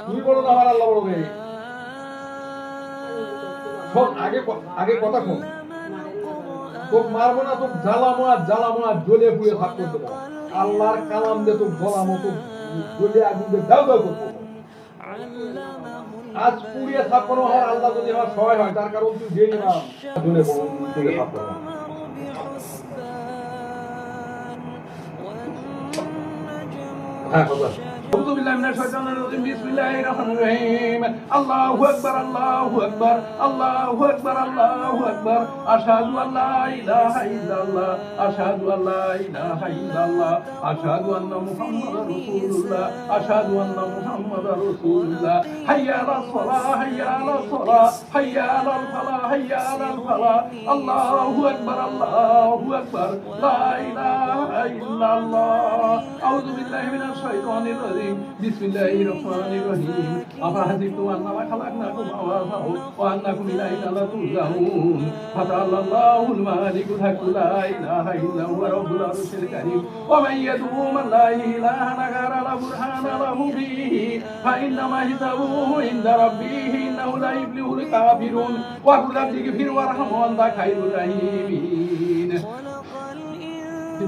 তুমি বলো না আমার আল্লাহ শোন আগে আগে কথা শোন তোকে মারবো না তোকে জ্বালামো আর জ্বালামো আর জ্বলে পুড়ে ভাগ করতে দেবো। আল্লাহর কালাম দিয়ে তোকে জ্বলামো তোকে জ্বলে আগুন দিয়ে দাও দাও করব আজ পুড়িয়ে থাপ্পানো হয় আল্লাহ যদি আমার সহায় হয়, তার কারণ তুই জেনে না জ্বলে পড়ো হ্যাঁ কথা। أعوذ بالله من الشيطان الرجيم. بسم الله الرحمن الرحيم. الله أكبر الله أكبر الله أكبر الله أكبر. أشهد أن لا إله إلا الله. أشهد أن لا إله إلا الله. أشهد أن محمد رسول الله. أشهد أن محمد رسول الله. حي على الصلاة حي على الصلاة. حي على الفلاح حي على الفلاح. الله أكبر الله أكبر. لا إله ইল্লাল্লাহ। আউযু বিল্লাহি মিনাশ শাইতানির রাজিম। বিসমিল্লাহির রহমানির রহিম। আফাহাসিবতুম আন্নামা খালাকনাকুম আওয়াজা ওয়া আন্নাকুম ইলাইনা লা তুরজাউন ফাতাআল্লাল্লাহুল মালিকুল হাক লা ইলাহা ইল্লা হুয়া রাব্বুল আরশিল কারীম। ওয়া মান ইয়াদউ মান লা ইলাহা নাগারা লা বুরহানা লাহু বিহি ফা ইন্নামা হিসাবুহু ইনদা রাব্বিহি। ইন্নাহু লা ইবলিহুল কাফিরুন। ওয়া কুল আবদিগফির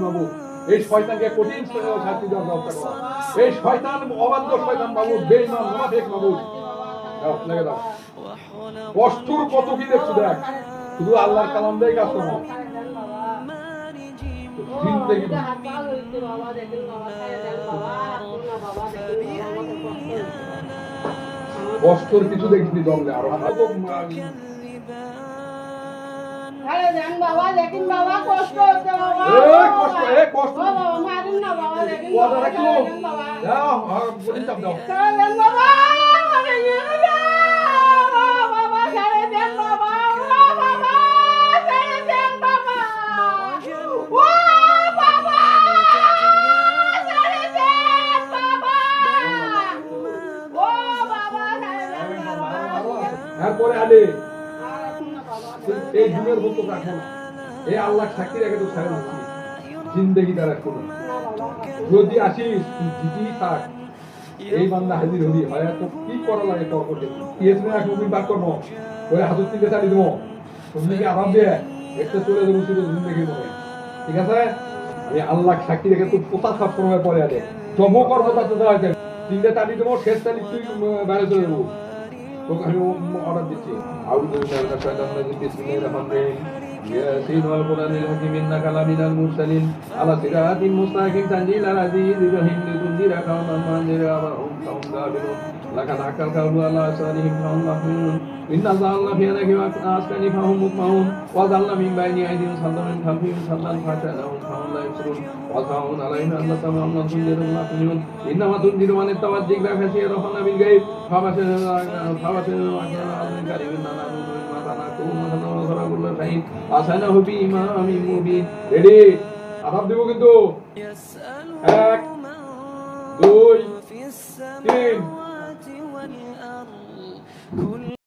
বাবু এই শয়তানকে কঠিন শাস্তি দেওয়ার ব্যবস্থা করো। এই শয়তান, অবাধ্য শয়তান বাবু বেইমান মুনাফিক বাবু। লেগে দাও। কষ্টর কত কি দেখছ দেখ? শুধু আল্লাহর কালাম দিয়ে কাজ করো। কষ্টর কিছু দেখিনি জঙ্গলে আরও বাবা, দেখুন বাবা, কষ্ট হচ্ছে। কষ্ট, দাও আর বলি চাপ দাও বাবা এরপরে আলে। এই যুগের মতো রাখো না এই আল্লাহ সাক্ষী রেখে তো ছাড়ে জিন্দেগি না না বাবা যদি আসিস তুই থাক এই বান্দা হাজির হলি হয় তো কি করা লাগে তোর করতে পিএসনে এক মুভির বার করব ওই হাতের থেকে চালিয়ে দেবো তুমি কি আরাম দিয়ে একটা চলে দেবো শুধু জিন্দগি মনে ঠিক আছে আমি আল্লাহ সাক্ষী রেখে তুই কোথা সব সময় পরে আলে জমো করব তাতে দেওয়া যায় তিনটে চালিয়ে দেবো শেষ চালি তুই বাইরে চলে যাব তোকে আমি অর্ডার দিচ্ছি রাজিম বিসমিল্লাহির রহমানির রহিম ইয়াসিন ওয়াল কুরআনিল হাকিম ইন্নাকা লামিনাল মুরসালিন আলা সিরাতিন মুস্তাকিম তানজিলাল আজিজির রহিম লিতুনজিরা কাওমান মা আনজিরা ওয়া হুম কাওম গাফিরুন লাকাদ হাক্কাল কাওলু আলা আসারিহিম ফাহুম মাহমুন ইন্না জাআলনা ফি আনাকি ওয়া আসকানি ফাহুম মুতমাউন ওয়া জাআলনা মিন বাইনি আইদিহিম সাদ্দাম মিন খালফিহিম সাদ্দান ফাতানাহুম ফাহুম লা ইবসিরুন ওয়া তাউন আলাইহিম আল্লাহ তামাম তুনজিরু মা তুনজিরুন ইন্নামা তুনজিরু মান ইত্তাওয়াজ যিকরা খাসিয়া রাহানা বিল গায়ব ফাবাশির ফাবাশির আযমিন কারিমিন নানা মা তানাকুম মাসানা ওয়া সারাকুল্লাহ শাইইন আসানাহু বিইমামিন মুবিন। রেডি আদাব দিব কিন্তু। এক, দুই, তিন।